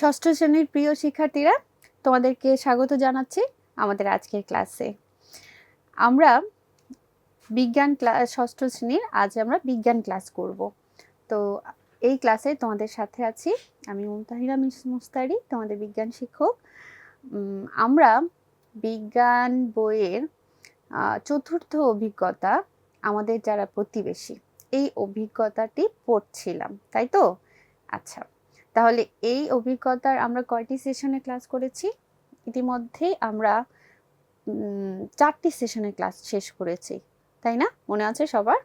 ষষ্ঠ শ্রেণির প্রিয় শিক্ষার্থীরা, তোমাদেরকে স্বাগত জানাচ্ছি আমাদের আজকের ক্লাসে। আমরা বিজ্ঞান ক্লাস ষষ্ঠ শ্রেণির আজ আমরা বিজ্ঞান ক্লাস করব। তো এই ক্লাসে তোমাদের সাথে আছি আমি মুমতাহিরা মিস মুস্তারি, তোমাদের বিজ্ঞান শিক্ষক। আমরা বিজ্ঞান বইয়ের চতুর্থ অভিজ্ঞতা আমাদের যারা প্রতিবেশী, এই অভিজ্ঞতাটি পড়ছিলাম, তাই তো? আচ্ছা। তাহলে এই অভিজ্ঞতার আমরা কয়টি সেশনে ক্লাস করেছি? ইতিমধ্যে আমরা চারটি সেশনে ক্লাস শেষ করেছি। তাই না? মনে আছে সবার?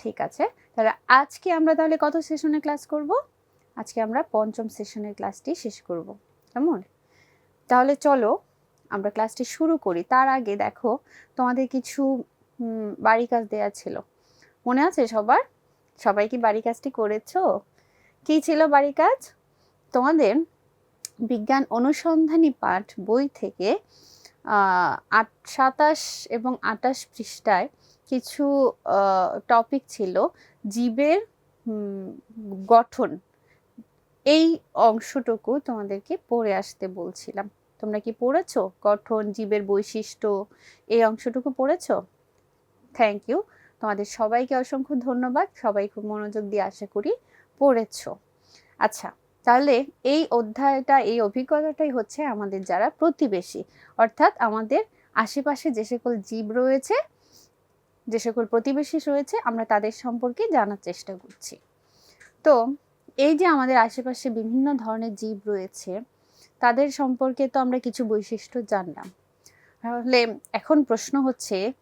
ঠিক আছে। তাহলে আজকে আমরা তাহলে কত সেশনে ক্লাস করব? আজকে আমরা পঞ্চম সেশনের ক্লাসটি শেষ করব। কেমন? তাহলে চলো আমরা ক্লাসটি শুরু করি। তার আগে দেখো, তোমাদের কিছু বাড়ি কাজ দেওয়া ছিল। মনে আছে সবার? সবাই কি বাড়ি কাজটি করেছ? কি ছিল বাড়ি কাজ? তোমাদের বিজ্ঞান অনুসন্ধানী পাঠ বই থেকে আট, সাতাশ এবং আটাশ পৃষ্ঠায় কিছু টপিক ছিল জীবের গঠন। এই অংশটুকু তোমাদেরকে পড়ে আসতে বলছিলাম। তোমরা কি পড়েছো? গঠন, জীবের বৈশিষ্ট্য, এই অংশটুকু পড়েছো? থ্যাংক ইউ তোমাদের সবাইকে অসংখ্য ধন্যবাদ। সবাই খুব মনোযোগ দিয়ে আশা করি পড়েছো। আচ্ছা তাহলে এই অধ্যায়টা, এই অভিজ্ঞতাটাই হচ্ছে আমাদের যারা প্রতিবেশী, অর্থাৎ আমাদের আশেপাশে যে সকল জীব রয়েছে, যে সকল প্রতিবেশী রয়েছে, আমরা তাদের সম্পর্কে জানার চেষ্টা করছি। তো, এই যে আমাদের আশেপাশে বিভিন্ন ধরনের জীব রয়েছে, তাদের সম্পর্কে তো আমরা কিছু বৈশিষ্ট্য জানলাম। তাহলে এখন প্রশ্ন হচ্ছে,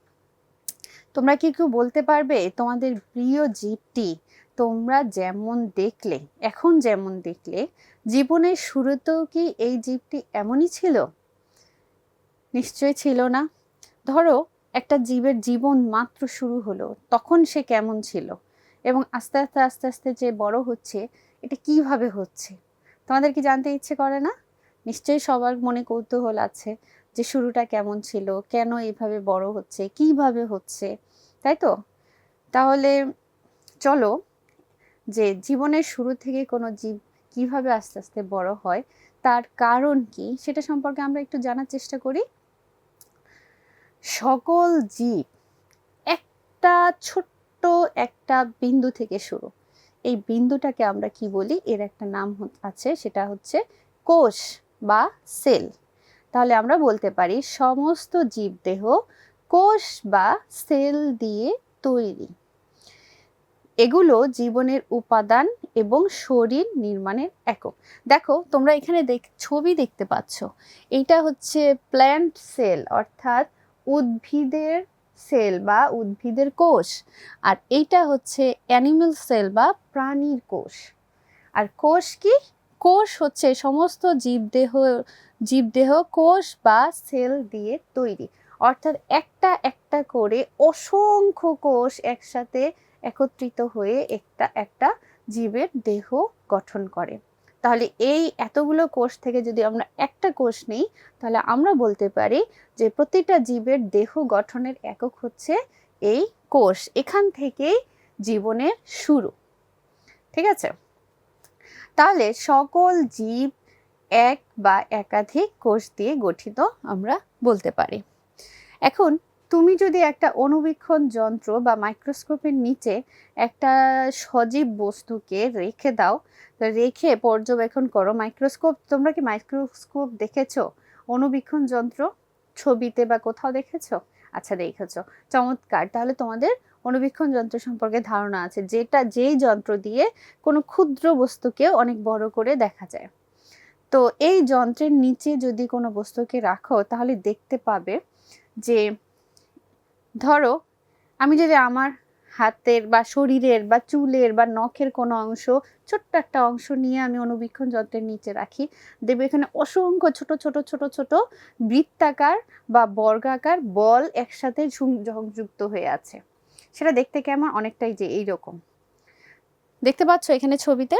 তোমরা কি কেউ বলতে পারবে তোমাদের প্রিয় জীবটি তোমরা যেমন দেখলে, এখন যেমন দেখলে, জীবনের শুরুতেও কি এই জীবটি এমনই ছিল? নিশ্চয় ছিল না। ধরো, একটা জীবের জীবন মাত্র শুরু হলো, তখন সে কেমন ছিল? এবং আস্তে আস্তে আস্তে আস্তে যে বড় হচ্ছে, এটা কীভাবে হচ্ছে? তোমাদের কি জানতে ইচ্ছে করে না? নিশ্চয়ই সবার মনে কৌতূহল আছে যে শুরুটা কেমন ছিল, কেন এভাবে বড় হচ্ছে, কীভাবে হচ্ছে, তাই তো? তাহলে চলো যে জীবনের শুরু থেকে কোনো জীব কীভাবে আস্তে আস্তে বড় হয়, তার কারণ কি, সেটা সম্পর্কে আমরা একটু জানার চেষ্টা করি। সকল জীব একটা ছোট্ট একটা বিন্দু থেকে শুরু। এই বিন্দুটাকে আমরা কি বলি? এর একটা নাম আছে, সেটা হচ্ছে কোষ বা সেল। তাহলে আমরা বলতে পারি সমস্ত জীবদেহ কোষ বা সেল দিয়ে তৈরি। এগুলো জীবনের উপাদান এবং শরীর নির্মাণের একক। দেখো, তোমরা এখানে দেখ ছবি দেখতে পাচ্ছ। এইটা হচ্ছে প্ল্যান্ট সেল অর্থাৎ উদ্ভিদের সেল বা উদ্ভিদের কোষ। আর এইটা হচ্ছে অ্যানিমেল সেল বা প্রাণীর কোষ। আর কোষ কি? কোষ হচ্ছে সমস্ত জীবদেহ জীবদেহ কোষ বা সেল দিয়ে তৈরি। অর্থাৎ একটা একটা করে অসংখ্য কোষ একসাথে একত্রিত হয়ে একটা একটা জীবের দেহ গঠন করে। তাহলে এই এতগুলো কোষ থেকে যদি আমরা একটা কোষ নিই, তাহলে আমরা বলতে পারি যে প্রতিটা জীবের দেহ গঠনের একক হচ্ছে এই কোষ। এখান থেকেই জীবনের শুরু। ঠিক আছে? তাহলে সকল জীব এক বা একাধিক কোষ দিয়ে গঠিত আমরা বলতে পারি। এখন তুমি যদি একটা অনুবীক্ষণ যন্ত্র বা মাইক্রোস্কোপের নিচে একটা সজীব বস্তুকে রেখে দাও রেখে পর্যবেক্ষণ করো। মাইক্রোস্কোপ, তোমরা কি মাইক্রোস্কোপ দেখেছ? অনুবীক্ষণ যন্ত্র ছবিতে বা কোথাও দেখেছ? আচ্ছা দেখেছ। চমৎকার। তাহলে তোমাদের অনুবীক্ষণ যন্ত্র সম্পর্কে ধারণা আছে, যেটা যেই যন্ত্র দিয়ে কোনো ক্ষুদ্র বস্তুকে অনেক বড় করে দেখা যায়। তো এই যন্ত্রের নিচে যদি কোনো বস্তুকে রাখো, তাহলে দেখতে পাবে যে ধরো, আমি যদি আমার হাতের বা শরীরের বা চুলের বা নখের কোনো অংশ, ছোট্ট একটা অংশ নিয়ে আমি অনুবীক্ষণ যন্ত্রের নিচে রাখি, দেখবে এখানে অসংখ্য ছোট ছোট ছোট ছোট বৃত্তাকার বা বর্গাকার বল একসাথে সংযুক্ত হয়ে আছে। সেটা দেখতে কেমন? অনেকটাই যে এইরকম। দেখতে পাচ্ছ এখানে ছবিতে?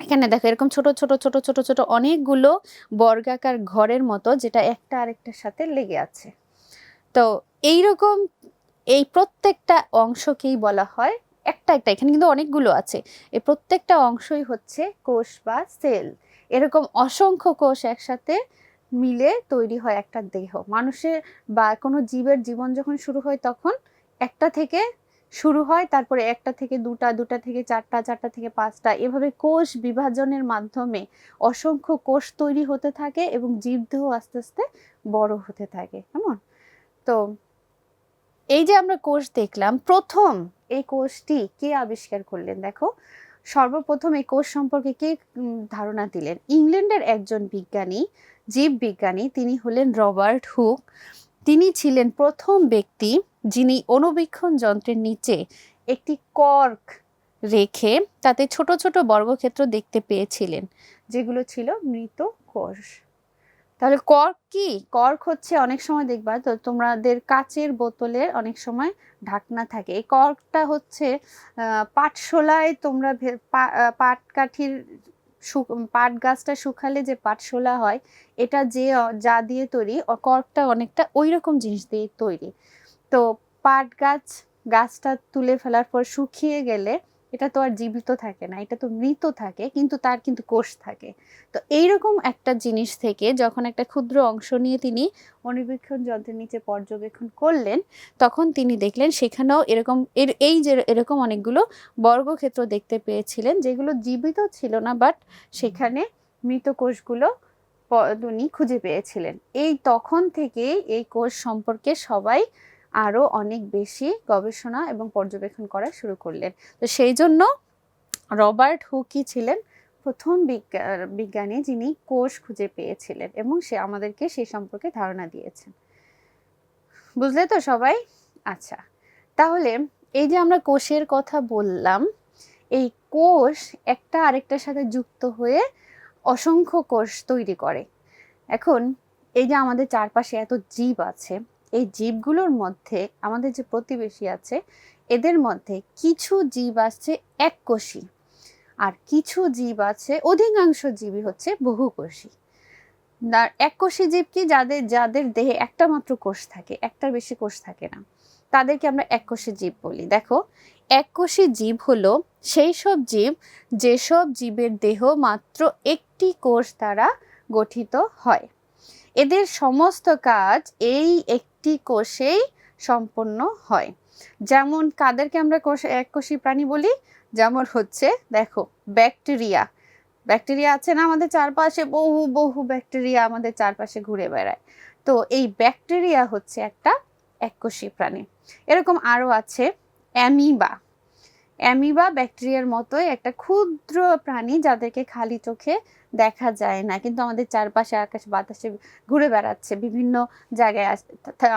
এখানে দেখো, এরকম ছোট ছোট ছোট ছোট ছোট অনেকগুলো বর্গাকার ঘরের মতো, যেটা একটা আরেকটার সাথে লেগে আছে। তো এইরকম এই প্রত্যেকটা অংশকেই বলা হয়, একটা একটা, এখানে কিন্তু অনেকগুলো আছে। এই প্রত্যেকটা অংশই হচ্ছে কোষ বা সেল। এরকম অসংখ্য কোষ একসাথে মিলে তৈরি হয় একটা দেহ। মানুষের বা কোনো জীবের জীবন যখন শুরু হয় তখন একটা থেকে শুরু হয়, তারপরে একটা থেকে দুটা দুটা থেকে চারটা চারটা থেকে পাঁচটা। এভাবে কোষ বিভাজনের মাধ্যমে অসংখ্য কোষ তৈরি হতে থাকে এবং জীবদেহ আস্তে আস্তে বড় হতে থাকে। কেমন? তো এই যে আমরা কোষ দেখলাম, প্রথম এই কোষটি কে আবিষ্কার করলেন? দেখো, সর্বপ্রথম এই কোষ সম্পর্কে কে ধারণা দিলেন? ইংল্যান্ডের একজন বিজ্ঞানী জীববিজ্ঞানী তিনি হলেন রবার্ট হুক। তিনি ছিলেন প্রথম ব্যক্তি যিনি অণুবীক্ষণ যন্ত্রের নিচে একটি কর্ক রেখে তাতে ছোট ছোট বর্গক্ষেত্র দেখতে পেয়েছিলেন, যেগুলো ছিল মৃত কোষ। তাহলে কর্ক কি? কর্ক হচ্ছে অনেক সময় দেখবা তো তোমাদের কাচের বোতলের অনেক সময় ঢাকনা থাকে। এই কর্কটা হচ্ছে পাটশোলায় তোমরা ভে- পা- আহ, পাটকাঠির শু- পাট গাছটা শুকালে যে পাটশোলা হয় এটা যে যা দিয়ে তৈরি কর্কটা অনেকটা ওই রকম জিনিস দিয়ে তৈরি। তো পাট গাছ গাছটা তুলে ফেলার পর শুকিয়ে গেলে এটা তো আর জীবিত থাকে না, এটা তো মৃত থাকে, কিন্তু তার কিন্তু কোষ থাকে। তো এইরকম একটা জিনিস থেকে যখন একটা ক্ষুদ্র অংশ নিয়ে তিনি অণুবীক্ষণ যন্ত্রের নিচে পর্যবেক্ষণ করলেন, তখন তিনি দেখলেন সেখানেও এরকম, এর, এই যে এরকম অনেকগুলো বর্গক্ষেত্র দেখতে পেয়েছিলেন, যেগুলো জীবিত ছিল না, বাট সেখানে মৃত কোষগুলো উনি খুঁজে পেয়েছিলেন। এই তখন থেকেই এই কোষ সম্পর্কে সবাই আরও অনেক বেশি গবেষণা এবং পর্যবেক্ষণ করা শুরু করলেন। তো সেই জন্য রবার্ট হুকি ছিলেন প্রথম বিজ্ঞা- বিজ্ঞানী যিনি কোষ খুঁজে পেয়েছিলেন এবং সে আমাদেরকে সেই সম্পর্কে ধারণা দিয়েছেন। বুঝলে তো সবাই? আচ্ছা তাহলে এই যে আমরা কোষের কথা বললাম, এই কোষ একটা আরেকটার সাথে যুক্ত হয়ে অসংখ্য কোষ তৈরি করে। এখন এই যে আমাদের চারপাশে এত জীব আছে এই জীবগুলোর মধ্যে আমাদের যে প্রতিবেশী আছে, এদের মধ্যে কিছু জীব আছে এককোষী আর কিছু জীব আছে, অধিকাংশ জীবই হচ্ছে বহুকোষী এককোষী জীব কি? যাদের যাদের দেহে একটা মাত্র কোষ থাকে একটার বেশি কোষ থাকে না। তাদেরকে আমরা এককোষী জীব বলি। দেখো এককোষী জীব হলো সেই সব জীব যেসব জীবের দেহ মাত্র একটি কোষ দ্বারা গঠিত হয়। এদের সমস্ত কাজ এই একটি কোষেই সম্পন্ন হয়। যেমন কাদেরকে আমরা কোষ এককোষী প্রাণী বলি, যেমন হচ্ছে, দেখো, ব্যাকটেরিয়া। ব্যাকটেরিয়া আছে না আমাদের চারপাশে? বহু বহু ব্যাকটেরিয়া আমাদের চারপাশে ঘুরে বেড়ায়। তো এই ব্যাকটেরিয়া হচ্ছে একটা এককোষী প্রাণী। এরকম আরও আছে অ্যামিবা। অ্যামিবা ব্যাকটেরিয়ার মতোই একটা ক্ষুদ্র প্রাণী যাদেরকে খালি চোখে দেখা যায় না। কিন্তু আমাদের চারপাশে আকাশ বাতাসে ঘুরে বেড়াচ্ছে, বিভিন্ন জায়গায়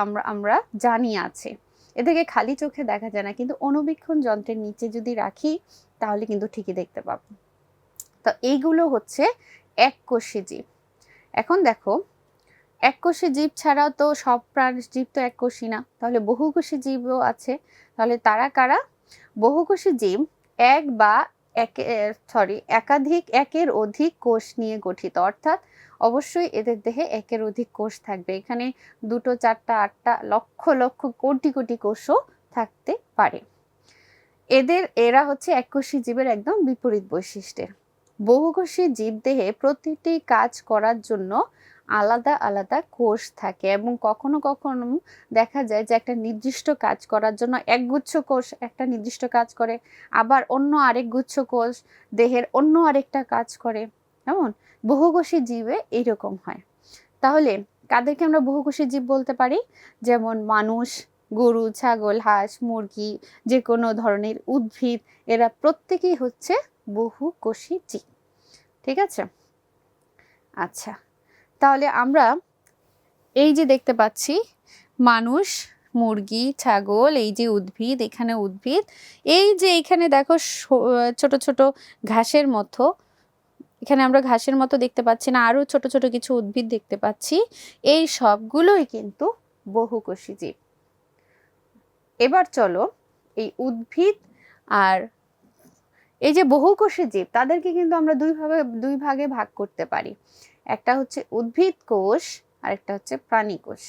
আমরা আমরা জানি আছে। এদেরকে খালি চোখে দেখা যায় না, কিন্তু অণুবীক্ষণ যন্ত্রের নিচে যদি রাখি, তাহলে কিন্তু ঠিকই দেখতে পাবো। তো এইগুলো হচ্ছে এককোষী জীব। এখন দেখো এককোষী জীব ছাড়াও তো সব প্রাণ জীব তো এককোষী না। তাহলে বহুকোষী জীবও আছে। তাহলে তারা কারা? বহুকোষী জীব এক বা এক সরি একাধিক একের অধিক কোষ নিয়ে গঠিত। অর্থাৎ অবশ্যই এদের দেহে একের অধিক কোষ থাকবে। এখানে দুটো, চারটা, আটটা, লক্ষ লক্ষ, কোটি কোটি কোষও থাকতে পারে। এদের, এরা হচ্ছে এককোষী জীবের একদম বিপরীত বৈশিষ্ট্যের। বহুকোষী জীবদেহে প্রতিটি কাজ করার জন্য আলাদা আলাদা কোষ থাকে এবং কখনো কখনো দেখা যায় যে একটা নির্দিষ্ট কাজ করার জন্য একগুচ্ছ কোষ একটা নির্দিষ্ট কাজ করে, আবার অন্য আরেক গুচ্ছ কোষ দেহের অন্য আরেকটা কাজ করে। কেমন? বহুকোষী জীবে এইরকম হয়। তাহলে কাদেরকে আমরা বহুকোষী জীব বলতে পারি? যেমন মানুষ, গরু, ছাগল, হাঁস, মুরগি যে কোনো ধরনের উদ্ভিদ, এরা প্রত্যেকেই হচ্ছে বহুকোষী জীব। ঠিক আছে? আচ্ছা। তাহলে আমরা এই যে দেখতে পাচ্ছি, মানুষ, মুরগি, ছাগল, এই যে উদ্ভিদ, এখানে উদ্ভিদ, এই যে এখানে দেখো ছোট ছোট ঘাসের মতো, এখানে আমরা ঘাসের মতো দেখতে পাচ্ছি না, আরও ছোট ছোট কিছু উদ্ভিদ দেখতে পাচ্ছি, এই সবগুলোই কিন্তু বহুকোষী জীব। এবার চলো এই উদ্ভিদ আর এই যে বহুকোষী জীব, তাদেরকে কিন্তু আমরা দুই ভাগে দুই ভাগে ভাগ করতে পারি। একটা হচ্ছে উদ্ভিদ কোষ আর একটা হচ্ছে প্রাণী কোষ।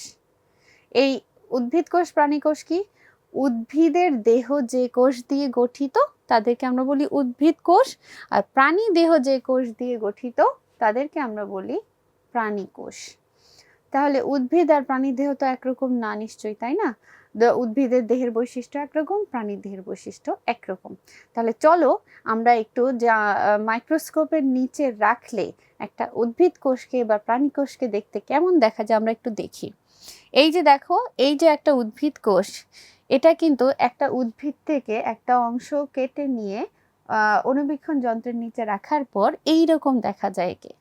এই উদ্ভিদ কোষ, প্রাণী কোষ কি? উদ্ভিদের দেহ যে কোষ দিয়ে গঠিত, তাদেরকে আমরা বলি উদ্ভিদ কোষ, আর প্রাণী দেহ যে কোষ দিয়ে গঠিত, তাদেরকে আমরা বলি প্রাণী কোষ। তাহলে উদ্ভিদ আর প্রাণী দেহ তো একরকম না নিশ্চয়ই, তাই না? উদ্ভিদের দেহের বৈশিষ্ট্য একরকম, প্রাণীর দেহের বৈশিষ্ট্য একরকম। তাহলে চলো আমরা একটু যা মাইক্রোস্কোপের নিচে রাখলে একটা উদ্ভিদ কোষকে বা প্রাণী কোষকে দেখতে কেমন দেখা যায় আমরা একটু দেখি। এই যে দেখো, এই যে একটা উদ্ভিদ কোষ, এটা কিন্তু একটা উদ্ভিদ থেকে একটা অংশ কেটে নিয়ে অনুবীক্ষণ যন্ত্রের নিচে রাখার পর এই রকম দেখা যায় একে।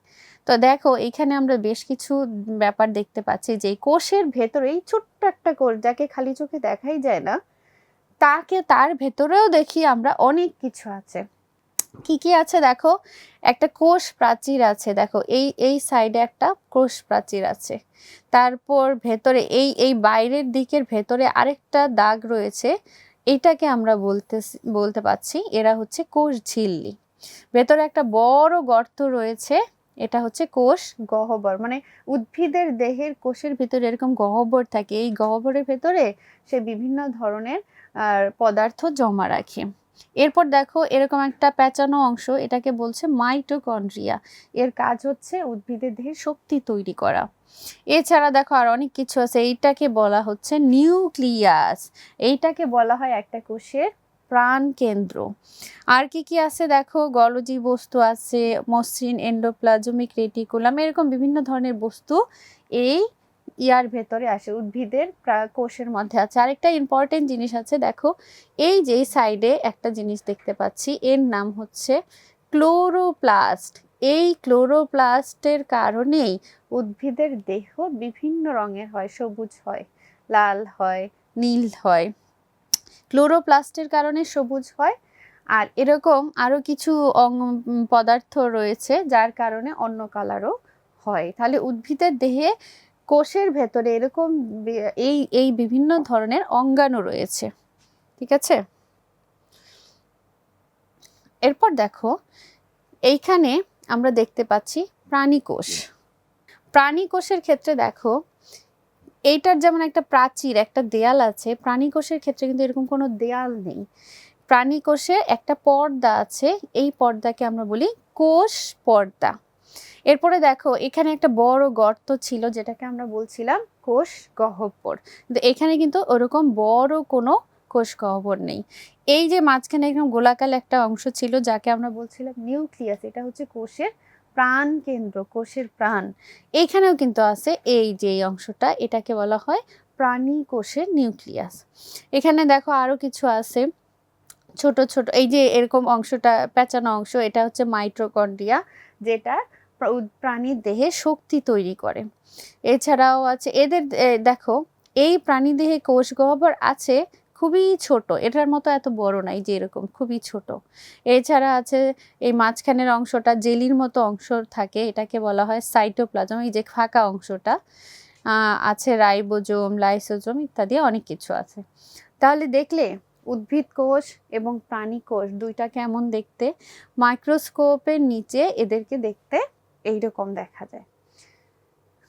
তো দেখো, এখানে আমরা বেশ কিছু ব্যাপার দেখতে পাচ্ছি যে কোষের ভেতরে এই ছোট্ট একটা কোষ যাকে খালি চোখে দেখাই যায় না, তাকে তার ভেতরেও দেখি আমরা অনেক কিছু আছে। কি কি আছে দেখো? একটা কোষ প্রাচীর আছে, দেখো, এই এই সাইডে একটা কোষ প্রাচীর আছে। তারপর ভেতরে এই এই বাইরের দিকের ভেতরে আরেকটা দাগ রয়েছে, এটাকে আমরা বলতে বলতে পাচ্ছি এরা হচ্ছে কোষ ঝিল্লি। ভেতরে একটা বড় গর্ত রয়েছে এটা হচ্ছে কোষ গহ্বর। মানে উদ্ভিদের দেহের কোষের ভিতরে এরকম গহ্বর থাকে, এই গহ্বরের ভেতরে সে বিভিন্ন ধরনের পদার্থ জমা রাখে। এরপর দেখো এরকম একটা প্যাঁচানো অংশ, এটাকে বলছে মাইটোকন্ড্রিয়া। এর কাজ হচ্ছে উদ্ভিদের দেহে শক্তি তৈরি করা। এছাড়া দেখো আর অনেক কিছু আছে, এইটাকে বলা হচ্ছে নিউক্লিয়াস। এইটাকে বলা হয় একটা কোষের প্রাণ কেন্দ্র। আর কি কি আছে দেখো? গলজি বস্তু আছে, মসৃণ এন্ডোপ্লাজমিক রেটিকুলাম এরকম বিভিন্ন ধরনের বস্তু এই ইয়ার ভেতরে আসে, উদ্ভিদের কোষের মধ্যে আছে। আরেকটা ইম্পর্টেন্ট জিনিস আছে, দেখো, এই যে সাইডে একটা জিনিস দেখতে পাচ্ছি, এর নাম হচ্ছে ক্লোরোপ্লাস্ট এই ক্লোরোপ্লাস্টের কারণেই উদ্ভিদের দেহ বিভিন্ন রঙের হয়, সবুজ হয়, লাল হয়, নীল হয়। ক্লোরোপ্লাস্টের কারণে সবুজ হয়। আর এরকম আরও কিছু পদার্থ রয়েছে, যার কারণে অন্য কালারও হয়। তাহলে উদ্ভিদের দেহে কোষের ভেতরে এরকম এই এই বিভিন্ন ধরনের অঙ্গাণু রয়েছে। ঠিক আছে? এরপর দেখো, এইখানে আমরা দেখতে পাচ্ছি প্রাণী কোষ প্রাণী কোষের ক্ষেত্রে দেখো এইটার যেমন একটা প্রাচীর, একটা দেয়াল আছে প্রাণী কোষের ক্ষেত্রে কিন্তু এরকম কোনো দেয়াল নেই। প্রাণী কোষে একটা পর্দা আছে, এই পর্দাকে আমরা বলি কোষ পর্দা। এরপরে দেখো, এখানে একটা বড় গর্ত ছিল, যেটাকে আমরা বলছিলাম কোষ গহ্বর। কিন্তু এখানে কিন্তু ওরকম বড় কোনো কোষ গহ্বর নেই। এই যে মাঝখানে একদম গোলাকার একটা অংশ ছিল, যাকে আমরা বলছিলাম নিউক্লিয়াস, এটা হচ্ছে কোষের প্রাণ কেন্দ্র, কোষের প্রাণ। এইখানেও কিন্তু আছে এই যে অংশটা, এটাকে বলা হয় প্রাণী কোষের নিউক্লিয়াস। এখানে দেখো আরও কিছু আছে। ছোট ছোট, এই যে এরকম অংশটা, পেঁচানো অংশ, এটা হচ্ছে মাইট্রোকন্ড্রিয়া যেটা প্রাণীর দেহে শক্তি তৈরি করে। এছাড়াও আছে, এদের দেখো, এই প্রাণী দেহে কোষ গহ্বর আছে খুবই ছোট, এটার মতো এত বড় নাই যে এরকম, খুবই ছোট। এছাড়া আছে এই মাঝখানের অংশটা, জেলির মতো অংশ থাকে, এটাকে বলা হয় সাইটোপ্লাজম, এই যে ফাঁকা অংশটা। আছে রাইবোজোম, লাইসোজোম ইত্যাদি অনেক কিছু আছে। তাহলে দেখলে উদ্ভিদ কোষ এবং প্রাণী কোষ দুইটা কেমন দেখতে? মাইক্রোস্কোপের নিচে এদেরকে দেখতে এইরকম দেখা যায়।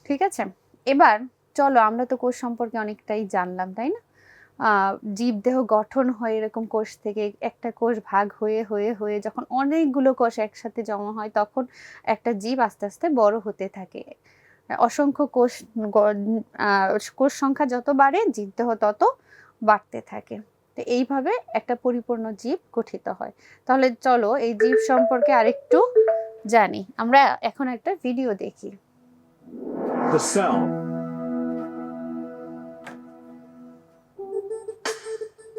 ঠিক আছে? এবার চলো, আমরা তো কোষ সম্পর্কে অনেকটাই জানলাম, তাই না? জীবদেহ গঠন হয় এরকম কোষ থেকে। একটা কোষ ভাগ হয়ে হয়ে হয়ে যখন অনেকগুলো কোষ একসাথে জমা হয়, তখন একটা জীব আস্তে আস্তে বড় হতে থাকে। অসংখ্য কোষ কোষ সংখ্যা যত বাড়ে, জীবদেহ তত বাড়তে থাকে। তো এইভাবে একটা পরিপূর্ণ জীব গঠিত হয়। তাহলে চলো এই জীব সম্পর্কে আরেকটু জানি। আমরা এখন একটা ভিডিও দেখি। The cell.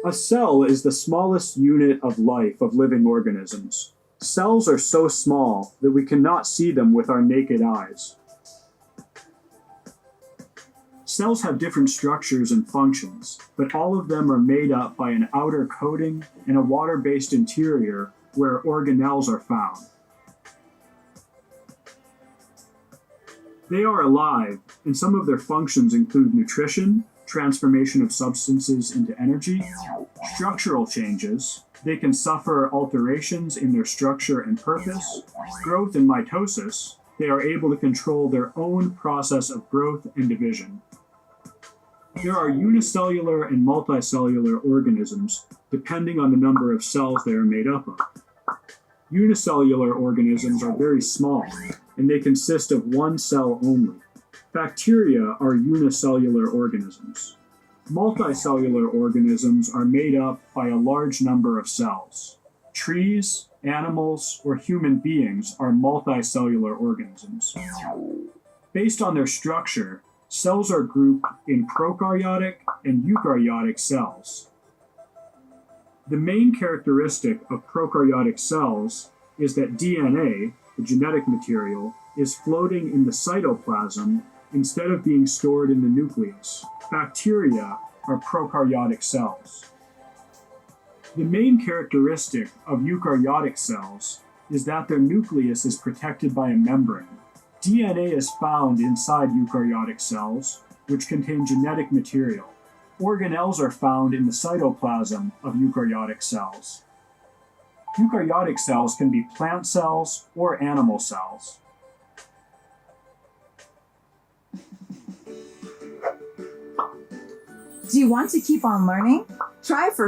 A cell is the smallest unit of life of living organisms. Cells are so small that we cannot see them with our naked eyes. Cells have different structures and functions, but all of them are made up by an outer coating and a water based interior where organelles are found. They are alive, and some of their functions include nutrition, transformation of substances into energy, structural changes. They can suffer alterations in their structure and purpose, growth and mitosis. They are able to control their own process of growth and division. There are unicellular and multicellular organisms, depending on the number of cells they are made up of. Unicellular organisms are very small, and they consist of one cell only. Bacteria are unicellular organisms. Multicellular organisms are made up by a large number of cells. Trees, animals, or human beings are multicellular organisms. Based on their structure, cells are grouped in prokaryotic and eukaryotic cells. The main characteristic of prokaryotic cells is that DNA, the genetic material, is floating in the cytoplasm instead of being stored in the nucleus. Bacteria are prokaryotic cells. The main characteristic of eukaryotic cells is that their nucleus is protected by a membrane. DNA is found inside eukaryotic cells, which contain genetic material. Organelles are found in the cytoplasm of eukaryotic cells. Eukaryotic cells can be plant cells or animal cells. Do you want to keep on learning? Try for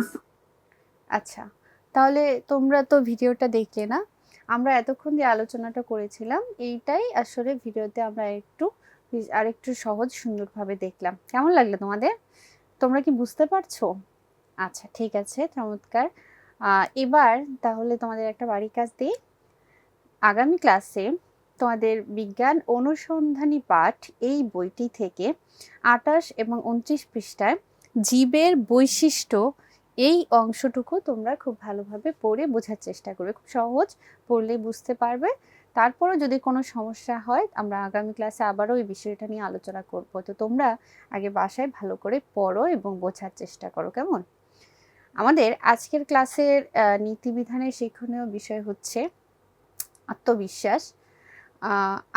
আচ্ছা তাহলে তোমরা তো ভিডিওটা দেখলে না? আমরা এতক্ষণ যে আলোচনাটা করেছিলাম, এইটাই আসলে ভিডিওতে আমরা একটু, আরেকটু সহজ সুন্দরভাবে দেখলাম। কেমন লাগল তোমাদের? তোমরা কি বুঝতে পারছ? আচ্ছা ঠিক আছে, চমৎকার। এবার তাহলে তোমাদের একটা বাড়ির কাজ দিই। আগামী ক্লাসে তোমাদের বিজ্ঞান অনুসন্ধানী পাঠ এই বইটি থেকে আটাশ এবং উনত্রিশ পৃষ্ঠায় জীবের বৈশিষ্ট্য এই অংশটুকু তোমরা খুব ভালোভাবে পড়ে বোঝার চেষ্টা করবে। খুব সহজ পড়লে বুঝতে পারবে। তারপরেও যদি কোনো সমস্যা হয়, আমরা আগামী ক্লাসে আবারও এই বিষয়টা নিয়ে আলোচনা করব। তো তোমরা আগে বাসায় ভালো করে পড়ো এবং বোঝার চেষ্টা করো, কেমন? আমাদের আজকের ক্লাসের নীতিবিধানের শিক্ষণীয় বিষয় হচ্ছে আত্মবিশ্বাস।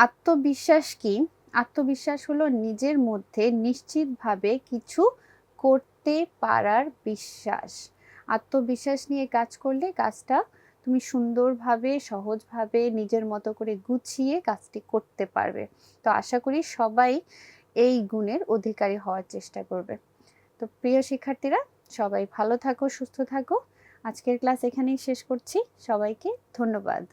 আত্মবিশ্বাস কি? আত্মবিশ্বাস হলো নিজের মধ্যে নিশ্চিতভাবে কিছু করতে পারার বিশ্বাস। আত্মবিশ্বাস নিয়ে কাজ করলে কাজটা তুমি সুন্দরভাবে, সহজভাবে, নিজের মতো করে গুছিয়ে কাজটি করতে পারবে। তো আশা করি সবাই এই গুণের অধিকারী হওয়ার চেষ্টা করবে। তো প্রিয় শিক্ষার্থীরা, সবাই ভালো থাকো, সুস্থ থাকো। আজকের ক্লাস এখানেই শেষ করছি। সবাইকে ধন্যবাদ।